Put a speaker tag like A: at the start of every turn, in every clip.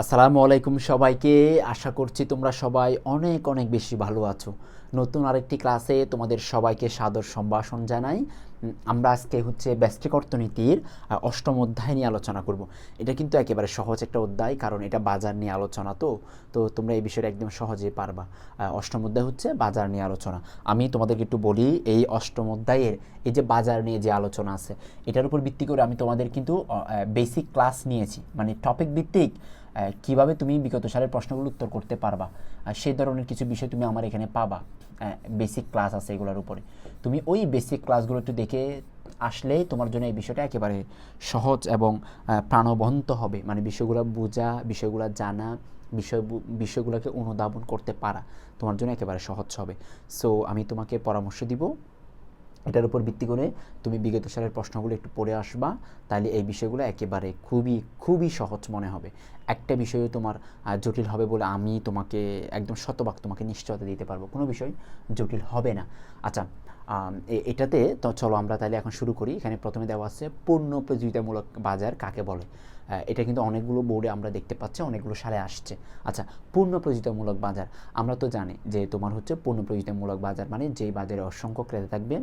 A: আসসালামু আলাইকুম সবাইকে। আশা করছি তোমরা সবাই অনেক অনেক বেশি ভালো আছো। নতুন আরেকটি ক্লাসে তোমাদের সবাইকে সাদর সম্ভাষণ জানাই। আমরা আজকে হচ্ছে ব্যষ্টিক অর্থনীতির অষ্টম অধ্যায় নিয়ে আলোচনা করব। এটা কিন্তু একেবারে সহজ একটা অধ্যায়, কারণ এটা বাজার নিয়ে আলোচনা তো। তো তোমরা এই বিষয়টা একদম সহজেই পারবা। অষ্টম অধ্যায় হচ্ছে বাজার নিয়ে আলোচনা। আমি তোমাদেরকে একটু বলি, এই অষ্টম অধ্যায়ের, এই যে বাজার নিয়ে যে আলোচনা আছে, এটার উপর ভিত্তি করে আমি তোমাদের কিন্তু বেসিক ক্লাস নিয়েছি। মানে টপিক ভিত্তিক কীভাবে তুমি বিগত সালের প্রশ্নগুলো উত্তর করতে পারবা? আর সেই ধরনের কিছু বিষয় তুমি আমার এখানে পাবা বেসিক ক্লাস আছে এগুলোর উপরে। তুমি ওই বেসিক ক্লাসগুলো একটু দেখে আসলেই তোমার জন্য এই বিষয়টা একেবারে সহজ এবং প্রাণবন্ত হবে। মানে বিষয়গুলো বোঝা, বিষয়গুলো জানা, বিষয় বিষয়গুলোকে অনুধাবন করতে পারা তোমার জন্য একেবারে সহজ হবে। সো আমি তোমাকে পরামর্শ দিব এটার উপর ভিত্তি করে তুমি বিগত সালের প্রশ্নগুলো একটু পড়ে আসবা তাহলে এই বিষয়গুলো একেবারে খুবই খুবই সহজ মনে হবে। একটা বিষয়ে তোমার জটিল হবে বলে আমি তোমাকে একদম শতভাগ তোমাকে নিশ্চয়তা দিতে পারব। কোনো বিষয় জটিল হবে না। আচ্ছা এটাতে তো চলো আমরা তাহলে এখন শুরু করি। এখানে প্রথমে দেওয়া আছে পূর্ণ প্রতিযোগিতামূলক বাজার কাকে বলে? এটা কিন্তু অনেকগুলো বোর্ডে আমরা দেখতে পাচ্ছি, অনেকগুলো সালে আসছে। আচ্ছা পূর্ণ প্রতিযোগিতামূলক বাজার। আমরা তো জানি যে তোমার হচ্ছে পূর্ণ প্রতিযোগিতামূলক বাজার মানে যেই বাজারে অসংখ্য ক্রেতা থাকবে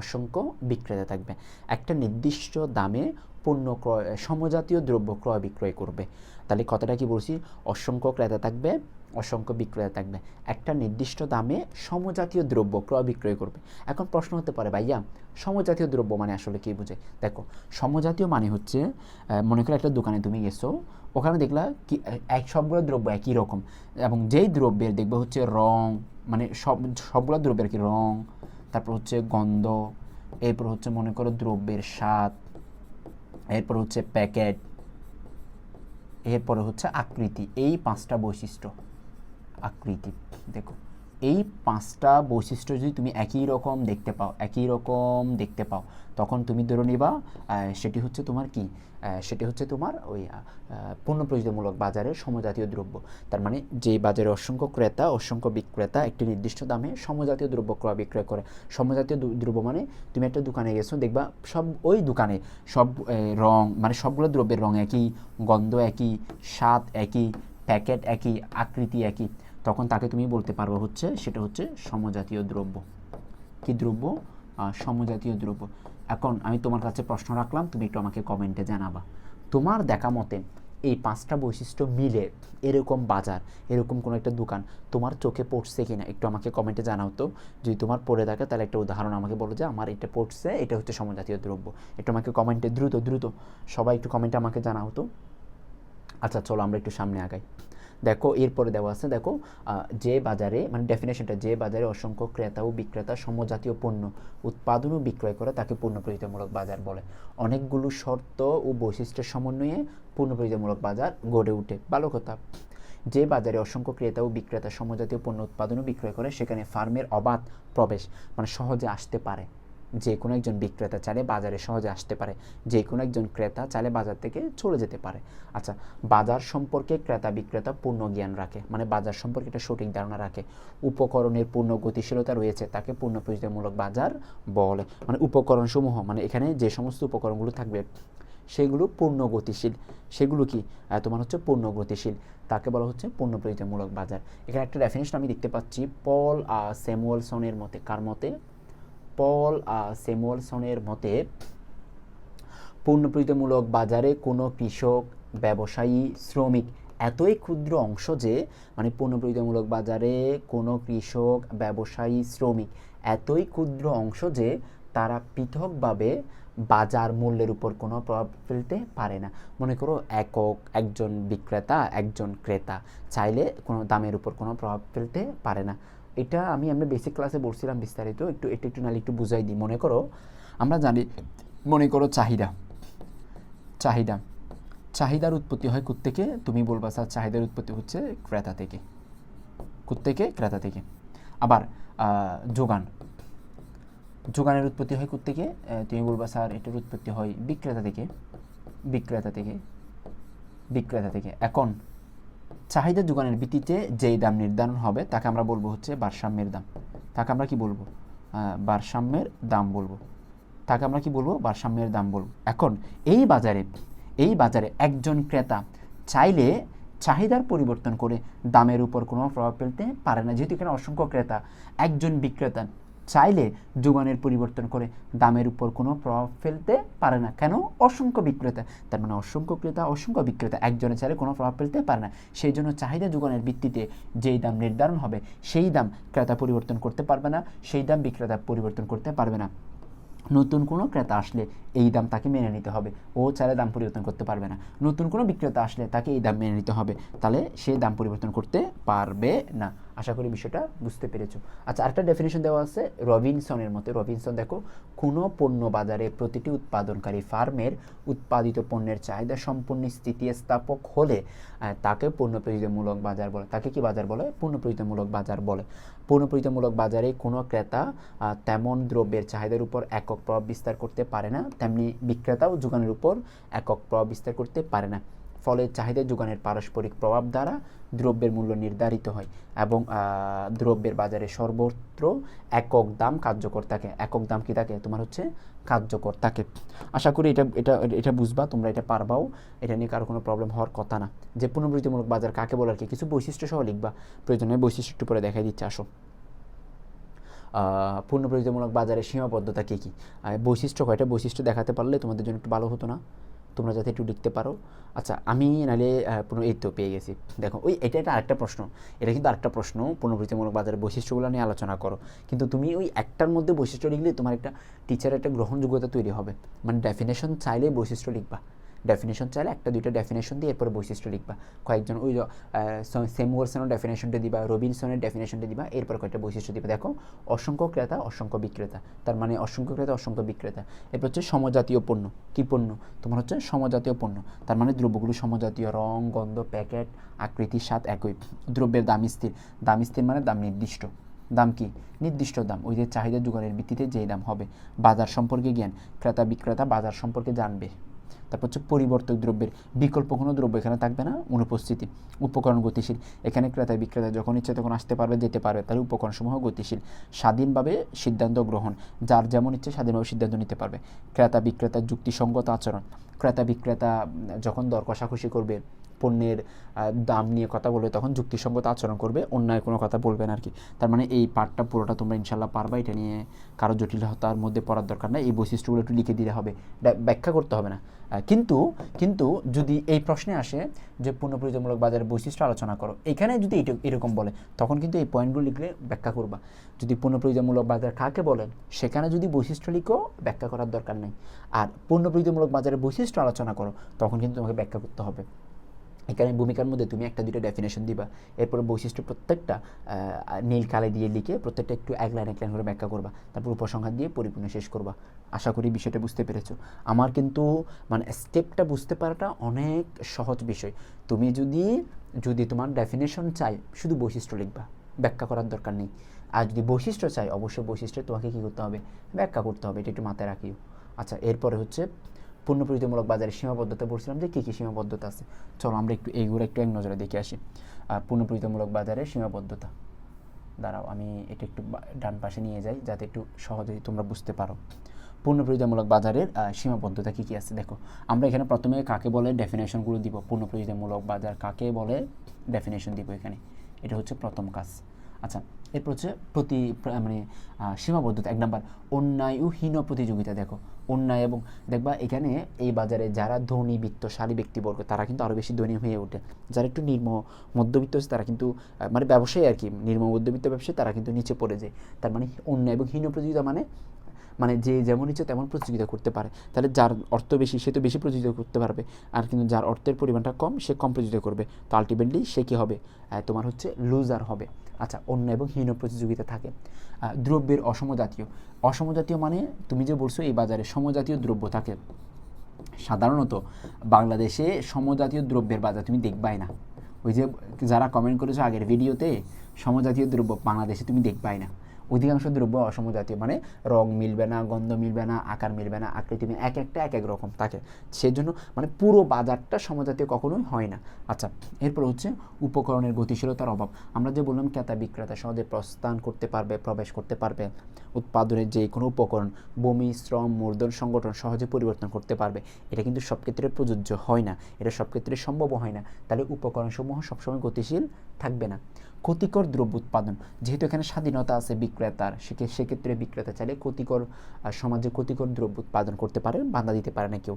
A: অসংখ্য বিক্রেতা থাকবে। একটা নির্দিষ্ট দামে পণ্য ক্রয়, সমজাতীয় দ্রব্য ক্রয় বিক্রয় করবে। তাহলে কথাটা কি বলছি? অসংখ্য ক্রেতা থাকবে, অসংখ্য বিক্রেতা থাকবে। একটা নির্দিষ্ট দামে সমজাতীয় দ্রব্য ক্রয় বিক্রয় করবে। এখন প্রশ্ন হতে পারে, ভাইয়া, সমজাতীয় দ্রব্য মানে আসলে কি বোঝে? দেখো, সমজাতীয় মানে হচ্ছে মনে করো একটা দোকানে তুমি গেছো, ওখানে দেখলা কি এক সবগুলো দ্রব্য একই রকম। এবং যেই দ্রব্যের দেখবে হচ্ছে রং মানে সব, সবগুলো দ্রব্যের কি রং তারপর হচ্ছে গন্ধ, এরপর হচ্ছে মনে করো দ্রব্যের স্বাদ, এরপর হচ্ছে প্যাকেট, এরপরে হচ্ছে আকৃতি, এই পাঁচটা বৈশিষ্ট্য আকৃতি, দেখো। এই পাঁচটা বৈশিষ্ট্য যদি তুমি একই রকম দেখতে পাও, একই রকম দেখতে পাও, তখন তুমি ধরে নিবা সেটি হচ্ছে তোমার কি? সেটি হচ্ছে তোমার ওই পণ্য প্রয়োজনমূলক বাজারের সমজাতীয় দ্রব্য। তার মানে যে বাজারে অসংখ্য ক্রেতা, অসংখ্য বিক্রেতা একটি নির্দিষ্ট দামে সমজাতীয় দ্রব্য ক্রয় বিক্রয় করে। সমজাতীয় দ্রব্য মানে তুমি একটা দোকানে গেছো, দেখবা সব ওই দোকানে সব রং মানে সবগুলো দ্রব্যের রং একই, গন্ধ একই, স্বাদ একই, প্যাকেট একই, আকৃতি একই। তখন তাকে তুমি বলতে পারবে হচ্ছে, সেটা হচ্ছে সমজাতীয় দ্রব্য। কি দ্রব্য? সমজাতীয় দ্রব্য। এখন আমি তোমার কাছে প্রশ্ন রাখলাম, তুমি একটু আমাকে কমেন্টে জানাবা। তোমার দেখা মতে এই পাঁচটা বৈশিষ্ট্য মিলে এরকম বাজার, এরকম কোনো একটা দোকান তোমার চোখে পড়ছে কিনা? একটু আমাকে কমেন্টে জানাও তো। যদি তোমার পড়ে থাকে, তাহলে একটা উদাহরণ আমাকে বলো যে আমার এটা পড়ছে, এটা হচ্ছে সমজাতীয় দ্রব্য। একটু আমাকে কমেন্টে দ্রুত দ্রুত সবাই একটু কমেন্টে আমাকে জানাও তো। আচ্ছা চলো আমরা একটু সামনে আগাই। দেখো, এরপরে দেওয়া আছে, দেখো যে বাজারে মানে ডেফিনেশনটা যে বাজারে অসংখ্য ক্রেতা ও বিক্রেতা সমজাতীয় পণ্য উৎপাদন ও বিক্রয় করে, তাকে প্রতিযোগিতামূলক বাজার বলে। অনেকগুলো শর্ত ও বৈশিষ্ট্যের সমন্বয়ে প্রতিযোগিতামূলক বাজার গড়ে ওঠে। ভালো কথা। যে বাজারে অসংখ্য ক্রেতা ও বিক্রেতা সমজাতীয় পণ্য উৎপাদন ও বিক্রয় করে, সেখানে ফার্মের অবাধ প্রবেশ মানে সহজে আসতে পারে। যে কোনো একজন বিক্রেতা চাইলে বাজারে সহজে আসতে পারে। যে কোনো একজন ক্রেতা চাইলে বাজার থেকে চলে যেতে পারে। আচ্ছা বাজার সম্পর্কে ক্রেতা বিক্রেতা পূর্ণ জ্ঞান রাখে মানে বাজার সম্পর্কে একটা সঠিক ধারণা রাখে। উপকরণের পূর্ণ গতিশীলতা রয়েছে, তাকে পূর্ণ প্রতিযোগিতামূলক বাজার বলে। মানে উপকরণ সমূহ মানে এখানে যে সমস্ত উপকরণগুলো থাকবে, সেগুলো পূর্ণ গতিশীল। সেগুলো কি? তোমার হচ্ছে পূর্ণ গতিশীল। তাকে বলা হচ্ছে পূর্ণ প্রতিযোগিতামূলক বাজার। এখানে একটা ডেফিনেশন আমি দেখতে পাচ্ছি, পল স্যামুয়েলসনের মতে। কার মতে? পল স্যামুয়েলসনের মতে পূর্ণপ্রীতিমূলক বাজারে কোনো কৃষক, ব্যবসায়ী, শ্রমিক এতই ক্ষুদ্র অংশ যে মানে পূর্ণপ্রীতিমূলক বাজারে কোনো কৃষক, ব্যবসায়ী, শ্রমিক এতই ক্ষুদ্র অংশ যে, তারা পৃথকভাবে বাজার মূল্যের উপর কোনো প্রভাব ফেলতে পারে না। মনে করো একক, একজন বিক্রেতা, একজন ক্রেতা, চাইলে কোনো দামের উপর কোনো প্রভাব ফেলতে পারে না। এটা আমি আমরা বেসিক ক্লাসে বলছিলাম বিস্তারিত, একটু একটু একটু নাহলে একটু বুঝাই দিই। মনে করো, আমরা জানি, মনে করো চাহিদা। চাহিদা। চাহিদার উৎপত্তি হয় থেকে তুমি বলবা, স্যার, চাহিদার উৎপত্তি হচ্ছে ক্রেতা থেকে। থেকে ক্রেতা থেকে। আবার যোগান। যোগানের উৎপত্তি হয় থেকে তুমি বলবা, স্যার, এটার উৎপত্তি হয় বিক্রেতা থেকে। বিক্রেতা থেকে। বিক্রেতা থেকে। এখন চাহিদা যোগানের ভিত্তিতে যেই দাম নির্ধারণ হবে, তাকে আমরা বলব হচ্ছে ভারসাম্যের দাম। তাকে আমরা কি বলব? ভারসাম্যের দাম বলব। তাকে আমরা কি বলব? ভারসাম্যের দাম বলব। এখন এই বাজারে এই বাজারে একজন ক্রেতা চাইলে চাহিদার পরিবর্তন করে দামের উপর কোনো প্রভাব ফেলতে পারে না। যেহেতু এখানে অসংখ্য ক্রেতা, একজন বিক্রেতা চাইলে যোগানের পরিবর্তন করে দামের উপর কোনো প্রভাব ফেলতে পারে না। কেন? অসংখ্য বিক্রেতা, তার মানে অসংখ্য ক্রেতা, অসংখ্য বিক্রেতা একজনে চাইলে কোনো প্রভাব ফেলতে পারে না। সেই জন্য চাহিদা যোগানের ভিত্তিতে যেই দাম নির্ধারণ হবে, সেই দাম ক্রেতা পরিবর্তন করতে পারবে না, সেই দাম বিক্রেতা পরিবর্তন করতে পারবে না। নতুন কোনো ক্রেতা আসলে এই দাম তাকে মেনে নিতে হবে। ও চাইলে দাম পরিবর্তন করতে পারবে না। নতুন কোনো বিক্রেতা আসলে তাকে এই দাম মেনে নিতে হবে। তাহলে সে দাম পরিবর্তন করতে পারবে না। আশা করি বিষয়টা বুঝতে পেরেছ। আচ্ছা আরেকটা ডেফিনেশন দেওয়া আছে রবিনসনের মতে। রবিনসন, দেখো, কোনো পণ্য বাজারে প্রতিটি উৎপাদনকারী ফার্মের উৎপাদিত পণ্যের চাহিদা সম্পূর্ণ স্থিতিস্থাপক হলে তাকে পণ্য প্রয়োজনমূলক বাজার বলে, তাকে কি বাজার বলে? পণ্য প্রয়োজনমূলক বাজার বলে। পণ্য প্রয়োজনমূলক বাজারে কোনো ক্রেতা তেমন দ্রব্যের চাহিদার উপর একক প্রভাব বিস্তার করতে পারে না, তেমনি বিক্রেতাও যোগানের উপর একক প্রভাব বিস্তার করতে পারে না। ফলে চাহিদা যোগানের পারস্পরিক প্রভাব দ্বারা দ্রব্যের মূল্য নির্ধারিত হয় এবং দ্রব্যের বাজারে সর্বত্র একক দাম কার্যকর থাকে একক দাম কি থাকে তোমার হচ্ছে কার্যকর থাকে আশা করি এটা এটা এটা বুঝবা, তোমরা এটা পারবাও। এটা নিয়ে কারও কোনো প্রবলেম হওয়ার কথা না। যে পুনর্বৃত্তিমূলক বাজার কাকে বলার কি, কিছু বৈশিষ্ট্য সহ লিখবা। প্রয়োজনে বৈশিষ্ট্য একটু পরে দেখাই দিচ্ছে, আসো। পূর্ণ বাজারের সীমাবদ্ধতা কী কী? বৈশিষ্ট্য, কয়টা বৈশিষ্ট্য দেখাতে পারলে তোমাদের জন্য একটু ভালো হতো না? তোমরা যাতে একটু লিখতে পারো। আচ্ছা আমি নাহলে পুনঃ এই তো পেয়ে গেছি। দেখো, ওই এটা একটা আরেকটা প্রশ্ন। এটা কিন্তু আরেকটা প্রশ্ন, পুনর্বৃত্তিমূলক বাজারের বৈশিষ্ট্যগুলো নিয়ে আলোচনা করো। কিন্তু তুমি ওই একটার মধ্যে বৈশিষ্ট্য লিখলে তোমার একটা টিচারের একটা গ্রহণযোগ্যতা তৈরি হবে। মানে ডেফিনেশন চাইলে বৈশিষ্ট্য লিখবা। ডেফিনেশন চাইলে একটা, দুইটা ডেফিনেশন দিয়ে এরপর বৈশিষ্ট্য লিখবা। কয়েকজন ওই সেমুয়ারসনের ডেফিনেশনটা দিবা রবিনসনের ডেফিনেশনটা দিবা, এরপর কয়েকটা বৈশিষ্ট্য দিবা। দেখো, অসংখ্য ক্রেতা, অসংখ্য বিক্রেতা। তার মানে অসংখ্য ক্রেতা, অসংখ্য বিক্রেতা। এরপর হচ্ছে সমজাতীয় পণ্য। কী পণ্য? তোমার হচ্ছে সমজাতীয় পণ্য। তার মানে দ্রব্যগুলো সমজাতীয়, রং, গন্ধ, প্যাকেট আকৃতি স্বাদ একই। দ্রব্যের দাম স্থির। দাম স্থির মানে দাম নির্দিষ্ট। দাম কি? নির্দিষ্ট দাম। ওই যে চাহিদা যোগানের ভিত্তিতে যেই দাম হবে। বাজার সম্পর্কে জ্ঞান। ক্রেতা বিক্রেতা বাজার সম্পর্কে জানবে। তারপর হচ্ছে পরিবর্তক দ্রব্যের বিকল্প কোনো দ্রব্য এখানে থাকবে না, অনুপস্থিতি, উপকরণ গতিশীল। এখানে ক্রেতা বিক্রেতা যখন ইচ্ছে তখন আসতে পারবে, যেতে পারবে, তাহলে উপকরণসমূহ গতিশীল। স্বাধীনভাবে সিদ্ধান্ত গ্রহণ, যার যেমন ইচ্ছে স্বাধীনভাবে সিদ্ধান্ত নিতে পারবে। ক্রেতা বিক্রেতা যুক্তিসঙ্গত আচরণ ক্রেতা বিক্রেতা যখন দর কষাকষি করবে পণ্যের দাম নিয়ে কথা বলবে তখন যুক্তিসঙ্গত আচরণ করবে, অন্যায় কোনো কথা বলবে না আর কি। তার মানে এই পার্টটা পুরোটা তোমরা ইনশাল্লাহ পারবা, এটা নিয়ে কারও জটিলতার মধ্যে পড়ার দরকার নাই। এই বৈশিষ্ট্যগুলো একটু লিখে দিলে হবে ব্যাখ্যা করতে হবে না। কিন্তু কিন্তু যদি এই প্রশ্নে আসে যে পুনঃপ্রয়োজনমূলক বাজারের বৈশিষ্ট্য আলোচনা করো, এখানে যদি এরকম বলে, তখন কিন্তু এই পয়েন্টগুলো লিখলে ব্যাখ্যা করবা। যদি পুনঃপ্রয়োজনমূলক বাজার কাকে বলেন সেখানে যদি বৈশিষ্ট্য লিখো, ব্যাখ্যা করার দরকার নেই। আর পুনঃপ্রয়োজনমূলক বাজারের বৈশিষ্ট্য আলোচনা করো, তখন কিন্তু তোমাকে ব্যাখ্যা করতে হবে। এখানে ভূমিকার মধ্যে তুমি একটা দুটো ডেফিনেশন দিবা। এরপরে বৈশিষ্ট্য প্রত্যেকটা নীল কালে দিয়ে লিখে প্রত্যেকটা একটু এক লাইন এক লাইন করে ব্যাখ্যা করবা। তারপর উপসংহার দিয়ে পরিপূর্ণ শেষ করবা। আশা করি বিষয়টা বুঝতে পেরেছ। আমার কিন্তু মানে স্টেপটা বুঝতে পারাটা অনেক সহজ বিষয়। তুমি যদি যদি তোমার ডেফিনেশন চাই শুধু বৈশিষ্ট্য লিখবা। ব্যাখ্যা করার দরকার নেই। আর যদি বৈশিষ্ট্য চাই অবশ্যই বৈশিষ্ট্য তোমাকে কী করতে হবে? ব্যাখ্যা করতে হবে। এটা একটু মাথায় রাখিও। আচ্ছা এরপরে হচ্ছে পণ্যপ্রযুক্তিমূলক বাজারে সীমাবদ্ধতা বলছিলাম যে কী কী সীমাবদ্ধতা আছে? চলো আমরা একটু এইগুলো একটু এক নজরে দেখে আসি। আর পণ্যপ্রযুক্তিমূলক বাজারে সীমাবদ্ধতা। দাঁড়াও, আমি এটা একটু ডান পাশে নিয়ে যাই যাতে একটু সহজেই তোমরা বুঝতে পারো। পূর্ণ পণ্যপ্রয়োজনমূলক বাজারের সীমাবদ্ধতা কী কী আছে? দেখো, আমরা এখানে প্রথমে কাকে বলে ডেফিনেশনগুলো দিব? পূর্ণ পণ্যপ্রয়োজনমূলক বাজার কাকে বলে ডেফিনেশন দিব এখানে? এটা হচ্ছে প্রথম কাজ। আচ্ছা এরপর হচ্ছে প্রতি মানে সীমাবদ্ধতা, এক নাম্বার অন্যায় ও হীন প্রতিযোগিতা, দেখো, অন্যায় এবং, দেখবা এখানে এই বাজারে যারা ধনী বিত্তশালী ব্যক্তিবর্গ তারা কিন্তু আরও বেশি ধনী হয়ে ওঠে। যারা একটু নির্ম মধ্যবিত্ত আছে, তারা কিন্তু মানে ব্যবসায়ী আর কি নির্ম মধ্যবিত্ত ব্যবসায়ী, তারা কিন্তু নিচে পড়ে যায়। তার মানে অন্যায় এবং হীন প্রতিযোগিতা মানে মানে যে যেমন ইচ্ছে তেমন প্রতিযোগিতা করতে পারে। তাহলে যার অর্থ বেশি, সে তো বেশি প্রতিযোগিতা করতে পারবে। আর কিন্তু যার অর্থের পরিমাণটা কম, সে কম প্রতিযোগিতা করবে। তো আলটিমেটলি সে কী হবে? তোমার হচ্ছে লুজার হবে। আচ্ছা অন্য এবং হীন প্রতিযোগিতা থাকে। দ্রব্যের অসমজাতীয় অসমজাতীয় মানে তুমি যে বলছো এই বাজারে সমজাতীয় দ্রব্য থাকে। সাধারণত বাংলাদেশে সমজাতীয় দ্রব্যের বাজার তুমি দেখবাই না। ওই যে যারা কমেন্ট করেছ আগের ভিডিওতে সমজাতীয় দ্রব্য বাংলাদেশে তুমি দেখবাই না। অধিকাংশ দ্রব্য অসম জাতীয় মানে রং মিলবে না, গন্ধ মিলবে না, আকার মিলবে না, আকৃতি মিলবে এক একটা এক এক রকম থাকে। সেজন্য মানে পুরো বাজারটা সমজাতীয় কখনোই হয় না। আচ্ছা এরপর হচ্ছে উপকরণের গতিশীলতার অভাব। আমরা যে বললাম ক্রেতা বিক্রেতা সহজে প্রস্থান করতে পারবে, প্রবেশ করতে পারবে, উৎপাদনের যে কোনো উপকরণ, বমি, শ্রম, মূলধন সংগঠন সহজে পরিবর্তন করতে পারবে, এটা কিন্তু সব ক্ষেত্রে প্রযোজ্য হয় না, এটা সব ক্ষেত্রে সম্ভব হয় না। তাহলে উপকরণসমূহ সবসময় গতিশীল থাকবে না। ক্ষতিকর দ্রব্য উৎপাদন। যেহেতু এখানে স্বাধীনতা আছে বিক্রেতার, সেকে, সেক্ষেত্রে বিক্রেতা চাইলে ক্ষতিকর সমাজে ক্ষতিকর দ্রব্য উৎপাদন করতে পারে, বাধা দিতে পারে না কেউ।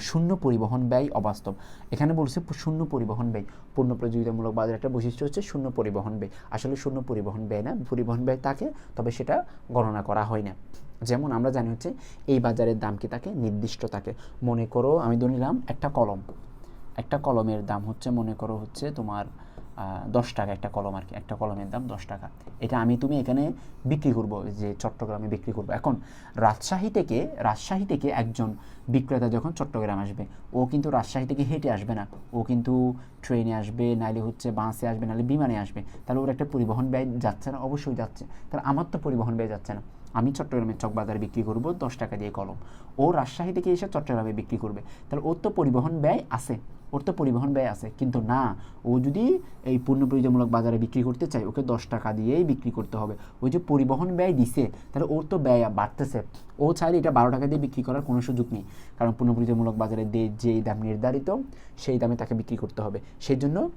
A: শূন্য পরিবহন ব্যয় অবাস্তব। এখানে বলছে শূন্য পরিবহন ব্যয়। পূর্ণ প্রতিযোগিতামূলক বাজার একটা বৈশিষ্ট্য হচ্ছে শূন্য পরিবহন ব্যয়। আসলে শূন্য পরিবহন ব্যয় না, পরিবহন ব্যয় থাকে, তবে সেটা গণনা করা হয় না। যেমন আমরা জানি হচ্ছে এই বাজারের দাম কি থাকে? নির্দিষ্ট থাকে। মনে করো আমি ধরে নিলাম একটা কলম। একটা কলমের দাম হচ্ছে মনে করো হচ্ছে তোমার দশ টাকা একটা কলম আর কি, একটা কলমের দাম দশ টাকা। এটা আমি তুমি এখানে বিক্রি করব, যে চট্টগ্রামে বিক্রি করব। এখন রাজশাহী থেকে রাজশাহী থেকে একজন বিক্রেতা যখন চট্টগ্রাম আসবে, ও কিন্তু রাজশাহী থেকে হেঁটে আসবে না। ও কিন্তু ট্রেনে আসবে, নাইলে হচ্ছে বাসে আসবে নাহলে বিমানে আসবে। তাহলে ওর একটা পরিবহন ব্যয় যাচ্ছে না, অবশ্যই যাচ্ছে। তাহলে আমার তো পরিবহন ব্যয় যাচ্ছে না। আমি চট্টগ্রামের চকবাজারে বিক্রি করব দশ টাকা দিয়ে কলম। ও রাজশাহী থেকে এসে চট্টগ্রামে বিক্রি করবে। তাহলে ওর তো পরিবহন ব্যয় আছে। ওর তো পরিবহন ব্যয় আছে। কিন্তু না, ও যদি এই পূর্ণ প্রয়োজনমূলক বাজারে বিক্রি করতে চায়, ওকে দশ টাকা দিয়েই বিক্রি করতে হবে। ওই যে পরিবহন ব্যয় দিছে, তাহলে ওর তো ব্যয় বাড়তেছে। ও চাইলে এটা বারো টাকা দিয়ে বিক্রি করার কোনো সুযোগ নেই। কারণ পূর্ণ প্রয়োজনমূলক বাজারে দে- যেই দাম নির্ধারিত, সেই দামে তাকে বিক্রি করতে হবে। সেই জন্য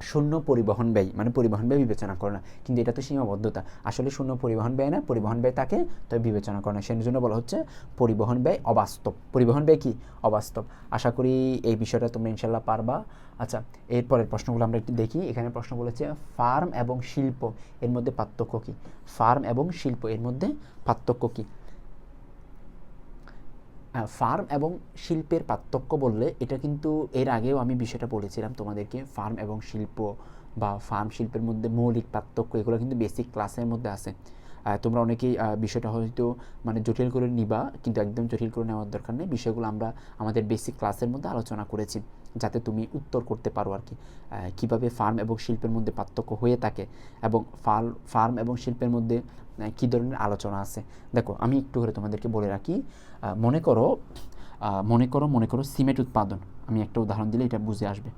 A: শূন্য পরিবহন ব্যয় মানে পরিবহন ব্যয় বিবেচনা করে না। কিন্তু এটা তো সীমাবদ্ধতা। আসলে শূন্য পরিবহন ব্যয় না, পরিবহন ব্যয় তাকে তবে বিবেচনা করে না। সেই জন্য বলা হচ্ছে পরিবহন ব্যয় অবাস্তব। পরিবহন ব্যয় কি? অবাস্তব। আশা করি এই বিষয়টা তোমরা ইনশাল্লাহ পারবা। আচ্ছা এরপরের প্রশ্নগুলো আমরা একটু দেখি। এখানে প্রশ্ন বলেছে, ফার্ম এবং শিল্প, এর মধ্যে পার্থক্য কী? ফার্ম এবং শিল্প, এর মধ্যে পার্থক্য কী? ফার্ম এবং শিল্পের পার্থক্য বললে এটা কিন্তু এর আগেও আমি বিষয়টা বলেছিলাম তোমাদেরকে ফার্ম এবং শিল্প বা ফার্ম শিল্পের মধ্যে মৌলিক পার্থক্য, এগুলো কিন্তু বেসিক ক্লাসের মধ্যে আছে। তোমরা অনেকেই বিষয়টা হয়তো মানে জটিল করে নিবা, কিন্তু একদম জটিল করে নেওয়ার দরকার নেই। বিষয়গুলো আমরা আমাদের বেসিক ক্লাসের মধ্যে আলোচনা করেছি, যাতে তুমি উত্তর করতে পারো আর কি। কীভাবে ফার্ম এবং শিল্পের মধ্যে পার্থক্য হয়ে থাকে এবং ফার্ম এবং শিল্পের মধ্যে কী ধরনের আলোচনা আছে? দেখো, আমি একটু করে তোমাদেরকে বলে রাখি মনে করো মনে করো মনে করো সিমেন্ট উৎপাদন। আমি একটা উদাহরণ দিলে এটা বুঝে আসবে।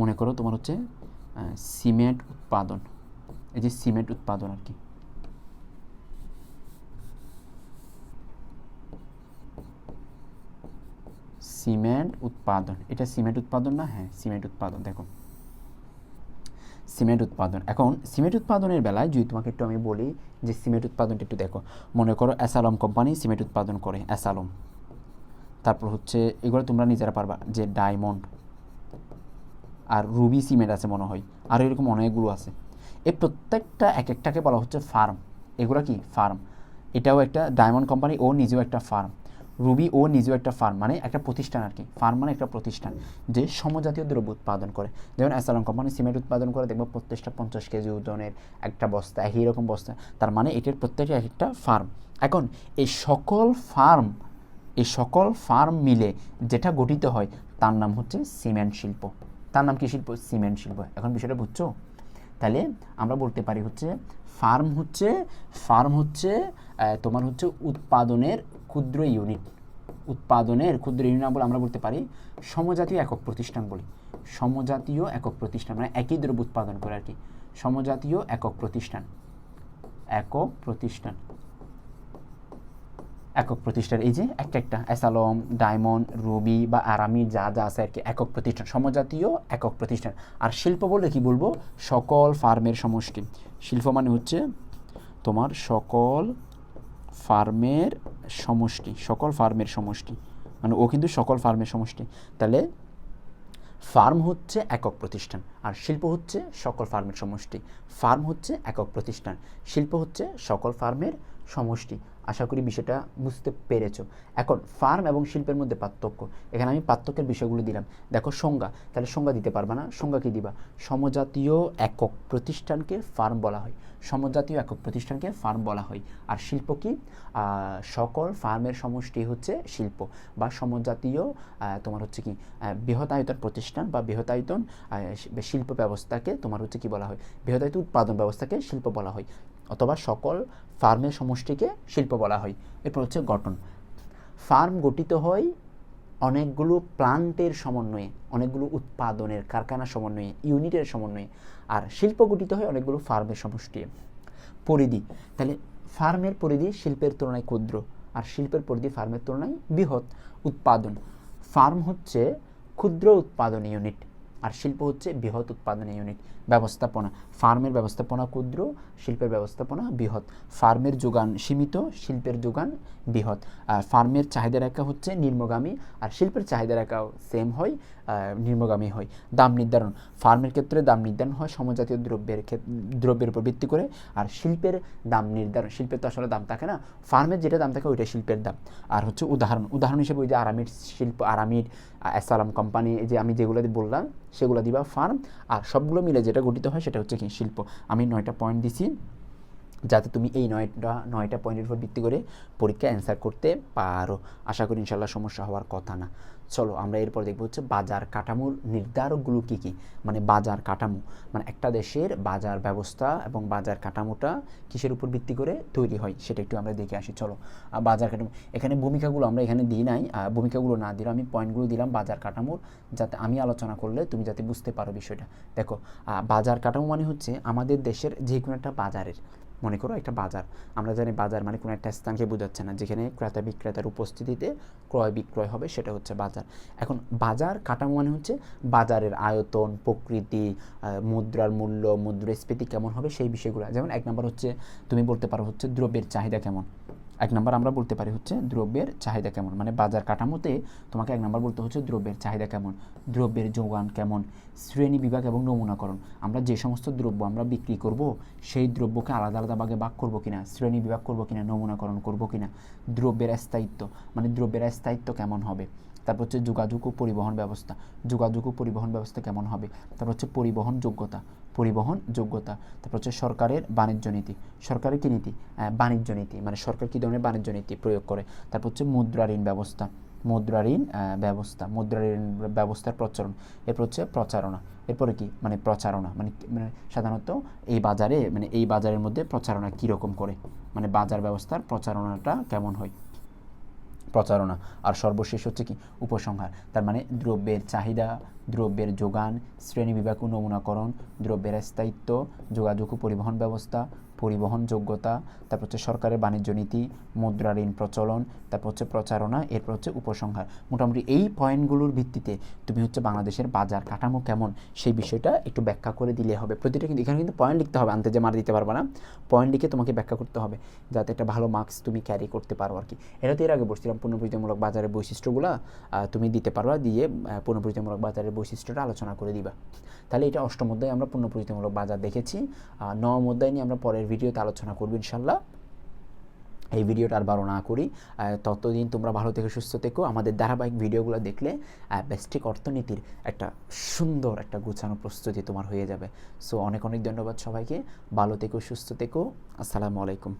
A: মনে করো তোমার হচ্ছে সিমেন্ট উৎপাদন। এই যে সিমেন্ট উৎপাদন আর কি। সিমেন্ট উৎপাদন। এটা সিমেন্ট উৎপাদন না? হ্যাঁ সিমেন্ট উৎপাদন। দেখো সিমেন্ট উৎপাদন। এখন, সিমেন্ট উৎপাদনের বেলায় যদি তোমাকে একটু আমি বলি যে সিমেন্ট উৎপাদনটা একটু দেখো। মনে করো অ্যাসালম কোম্পানি সিমেন্ট উৎপাদন করে, অ্যাসালম। তারপর হচ্ছে এগুলো তোমরা নিজেরা পারবা যে ডায়মন্ড আর রুবি সিমেন্ট আছে মনে হয়, আর এরকম অনেকগুলো আছে। এই প্রত্যেকটা এক একটাকে বলা হচ্ছে ফার্ম। এগুলো কি? ফার্ম। এটাও একটা ডায়মন্ড কোম্পানি, ও নিজেও একটা ফার্ম। রুবি ও নিজেও একটা ফার্ম মানে একটা প্রতিষ্ঠান আর কি। ফার্ম মানে একটা প্রতিষ্ঠান যে সমজাতীয় দ্রব্য উৎপাদন করে। যেমন অ্যাসালম কোম্পানি সিমেন্ট উৎপাদন করে, দেখব প্রত্যেকটা পঞ্চাশ কেজি ওজনের একটা বস্তা, একই রকম বস্তা। তার মানে এটার প্রত্যেকটা এক একটা ফার্ম। এখন এই সকল ফার্ম, এই সকল ফার্ম মিলে যেটা গঠিত হয়, তার নাম হচ্ছে সিমেন্ট শিল্প। তার নাম কি শিল্প? সিমেন্ট শিল্প। এখন বিষয়টা বুঝছ? তাহলে আমরা বলতে পারি হচ্ছে, ফার্ম হচ্ছে ফার্ম হচ্ছে তোমার হচ্ছে উৎপাদনের ক্ষুদ্র ইউনিট, উৎপাদনের ক্ষুদ্র ইউনিট না বলে আমরা বলতে পারি, সমজাতীয় একক প্রতিষ্ঠান বলি। সমজাতীয় একক প্রতিষ্ঠান মানে একই দ্রব্য উৎপাদন করে আর কি। সমজাতীয় একক প্রতিষ্ঠান। একক প্রতিষ্ঠান। একক প্রতিষ্ঠান, এই যে একটা একটা অ্যাসালম ডায়মন্ড, রুবি বা আরামি যা যা আছে আর কি, একক প্রতিষ্ঠান, সমজাতীয় একক প্রতিষ্ঠান। আর শিল্প বললে কি বলব? সকল ফার্মের সমষ্টি। শিল্প মানে হচ্ছে তোমার সকল ফার্মের সমষ্টি, সকল ফার্মের সমষ্টি। মানে ও কিন্তু সকল ফার্মের সমষ্টি। তাহলে ফার্ম হচ্ছে একক প্রতিষ্ঠান, আর শিল্প হচ্ছে সকল ফার্মের সমষ্টি। ফার্ম হচ্ছে একক প্রতিষ্ঠান, শিল্প হচ্ছে সকল ফার্মের সমষ্টি। আশা করি বিষয়টা বুঝতে পেরেছ। এখন, ফার্ম এবং শিল্পের মধ্যে পার্থক্য। এখানে আমি পার্থক্যের বিষয়গুলো দিলাম। দেখো, সংজ্ঞা। তাহলে সংজ্ঞা দিতে পারবা না। সংজ্ঞা কী দিবা? সমজাতীয় একক প্রতিষ্ঠানকে ফার্ম বলা হয়। সমজাতীয় একক প্রতিষ্ঠানকে ফার্ম বলা হয়। আর শিল্প কি? সকল ফার্মের সমষ্টি হচ্ছে শিল্প। বা সমজাতীয় তোমার হচ্ছে কি? বৃহতায়তন প্রতিষ্ঠান বা বৃহতায়তন শিল্প ব্যবস্থাকে তোমার হচ্ছে কি বলা হয়? বৃহতায়িত উৎপাদন ব্যবস্থাকে শিল্প বলা হয়। অথবা সকল ফার্মের সমষ্টিকে শিল্প বলা হয়। এরপর হচ্ছে গঠন। ফার্ম গঠিত হয় অনেকগুলো প্লান্টের সমন্বয়ে, অনেকগুলো উৎপাদনের কারখানার সমন্বয়ে, ইউনিটের সমন্বয়ে, আর শিল্প গঠিত হয় অনেকগুলো ফার্মের সমষ্টি পরিধি। তাহলে ফার্মের পরিধি শিল্পের তুলনায় ক্ষুদ্র, আর শিল্পের পরিধি ফার্মের তুলনায় বৃহৎ উৎপাদন। ফার্ম হচ্ছে ক্ষুদ্র উৎপাদন ইউনিট। আর শিল্প হচ্ছে বৃহৎ উৎপাদনের ইউনিট ব্যবস্থাপনা। ফার্মের ব্যবস্থাপনা ক্ষুদ্র, শিল্পের ব্যবস্থাপনা বৃহৎ। ফার্মের যোগান সীমিত, শিল্পের যোগান বৃহৎ। আর ফার্মের চাহিদা রেখা হচ্ছে নিম্নগামী, আর শিল্পের চাহিদা রেখাও সেম হয়। নিম্নগামী হয় দাম নির্ধারণ। ফার্মের ক্ষেত্রে দাম নির্ধারণ হয় সমজাতীয় দ্রব্যের দ্রব্যের উপর ভিত্তি করে। আর শিল্পের দাম নির্ধারণ শিল্পের তো আসলে দাম থাকে না। ফার্মের যেটা দাম থাকে ওইটা শিল্পের দাম। আর হচ্ছে উদাহরণ। উদাহরণ হিসেবে ওই যে আরামির শিল্প, আরামির অ্যাসালাম কোম্পানি যে আমি যেগুলো বললাম, সেগুলো দিবা ফার্ম। আর সবগুলো মিলে যেটা গঠিত হয় সেটা হচ্ছে কি শিল্প। আমি নয়টা পয়েন্ট দিছি। যাতে তুমি এই নয়টা নয়টা পয়েন্টের উপর ভিত্তি করে পরীক্ষা অ্যান্সার করতে পারো। আশা করি ইনশাল্লাহ সমস্যা হওয়ার কথা না। চলো, আমরা এরপর দেখব হচ্ছে বাজার কাঠামোর নির্ধারকগুলো কী কী? মানে বাজার কাঠামো। মানে একটা দেশের বাজার ব্যবস্থা এবং বাজার কাঠামোটা কিসের উপর ভিত্তি করে তৈরি হয়, সেটা একটু আমরা দেখে আসি। চলো বাজার কাঠামো। এখানে ভূমিকাগুলো আমরা এখানে দিই নাই। ভূমিকাগুলো না দিলাম আমি পয়েন্টগুলো দিলাম বাজার কাঠামোর, যাতে আমি আলোচনা করলে তুমি যাতে বুঝতে পারো বিষয়টা। দেখো বাজার কাঠামো মানে হচ্ছে আমাদের দেশের যে কোনো একটা বাজারের মনে করো একটা বাজার। আমরা জানি বাজার মানে কোনো একটা স্থানকে বোঝাচ্ছে না, যেখানে ক্রেতা বিক্রেতার উপস্থিতিতে ক্রয় বিক্রয় হবে সেটা হচ্ছে বাজার। এখন বাজার কাঠামো মানে হচ্ছে বাজারের আয়তন, প্রকৃতি মুদ্রার মূল্য, মুদ্রাস্ফীতি কেমন হবে সেই বিষয়গুলো। যেমন এক নম্বর হচ্ছে, তুমি বলতে পারো হচ্ছে দ্রব্যের চাহিদা কেমন? এক নম্বর আমরা বলতে পারি হচ্ছে দ্রব্যের চাহিদা কেমন? মানে বাজার কাঠামোতে তোমাকে এক নম্বর বলতে হচ্ছে দ্রব্যের চাহিদা কেমন? দ্রব্যের যোগান কেমন? শ্রেণি বিভাগ এবং নমুনাকরণ। আমরা যে সমস্ত দ্রব্য আমরা বিক্রি করব, সেই দ্রব্যকে আলাদা আলাদা ভাগে ভাগ করব কিনা? শ্রেণি বিভাগ করব কিনা? নমুনাকরণ করব কিনা? দ্রব্যের স্থায়িত্ব। মানে দ্রব্যের স্থায়িত্ব কেমন হবে? তারপর হচ্ছে যোগাযোগ ও পরিবহন ব্যবস্থা। যোগাযোগ ও পরিবহন ব্যবস্থা কেমন হবে? তারপর হচ্ছে পরিবহন যোগ্যতা। পরিবহন যোগ্যতা। তারপর হচ্ছে সরকারের বাণিজ্য নীতি। সরকারের কী নীতি? বাণিজ্য নীতি। মানে সরকার কী ধরনের বাণিজ্য নীতি প্রয়োগ করে? তারপর হচ্ছে মুদ্রা ঋণ ব্যবস্থা। মুদ্রা ঋণ ব্যবস্থা। মুদ্রা ঋণ ব্যবস্থার প্রচলন। এরপর হচ্ছে প্রচারণা। এরপরে কি? মানে প্রচারণা। মানে মানে সাধারণত এই বাজারে মানে এই বাজারের মধ্যে প্রচারণা কীরকম করে? মানে বাজার ব্যবস্থার প্রচারণাটা কেমন হয়? প্রচারণা। আর সর্বশেষ হচ্ছে কি? উপসংহার। তার মানে দ্রব্যের চাহিদা, দ্রব্যের যোগান শ্রেণীবিভাগ ও নমুনাকরণ, দ্রব্যের স্থায়িত্ব, যোগাযোগ ও পরিবহন ব্যবস্থা পরিবহন যোগ্যতা তারপর হচ্ছে সরকারের বাণিজ্য নীতি মুদ্রা ঋণ প্রচলন তারপর হচ্ছে প্রচারণা এরপর হচ্ছে উপসংহার। মোটামুটি এই পয়েন্টগুলোর ভিত্তিতে তুমি হচ্ছে বাংলাদেশের বাজার কাঠামো কেমন সেই বিষয়টা একটু ব্যাখ্যা করে দিলে হবে। প্রতিটা কিন্তু এখানে কিন্তু পয়েন্ট লিখতে হবে আনতে যে মার দিতে পারবে না। পয়েন্ট লিখে তোমাকে ব্যাখ্যা করতে হবে যাতে একটা ভালো মার্কস তুমি ক্যারি করতে পারো আর কি এটা তো এর আগে বলছিলাম পুনঃপরিচয়মূলক বাজারের বৈশিষ্ট্যগুলো তুমি দিতে পারবা দিয়ে আহ, পুনঃপরিচয়মূলক বাজারের বৈশিষ্ট্যটা আলোচনা করে দিবা। তাহলে এটা অষ্টম অধ্যায়ে আমরা পুনঃপরিচয়মূলক বাজার দেখেছি নবম অধ্যায় নিয়ে আমরা পরের ভিডিওতে আলোচনা করব ইনশাল্লাহ। এই ভিডিওটা আর বারো না করি। ততদিন তোমরা ভালো থেকে, সুস্থ থেকো। আমাদের ধারাবাহিক ভিডিওগুলো দেখলে বেস্টিক অর্থনীতির একটা সুন্দর একটা গুছানো প্রস্তুতি তোমার হয়ে যাবে। সো অনেক অনেক ধন্যবাদ সবাইকে। ভালো থেকো, সুস্থ থেকো। আসসালামু আলাইকুম।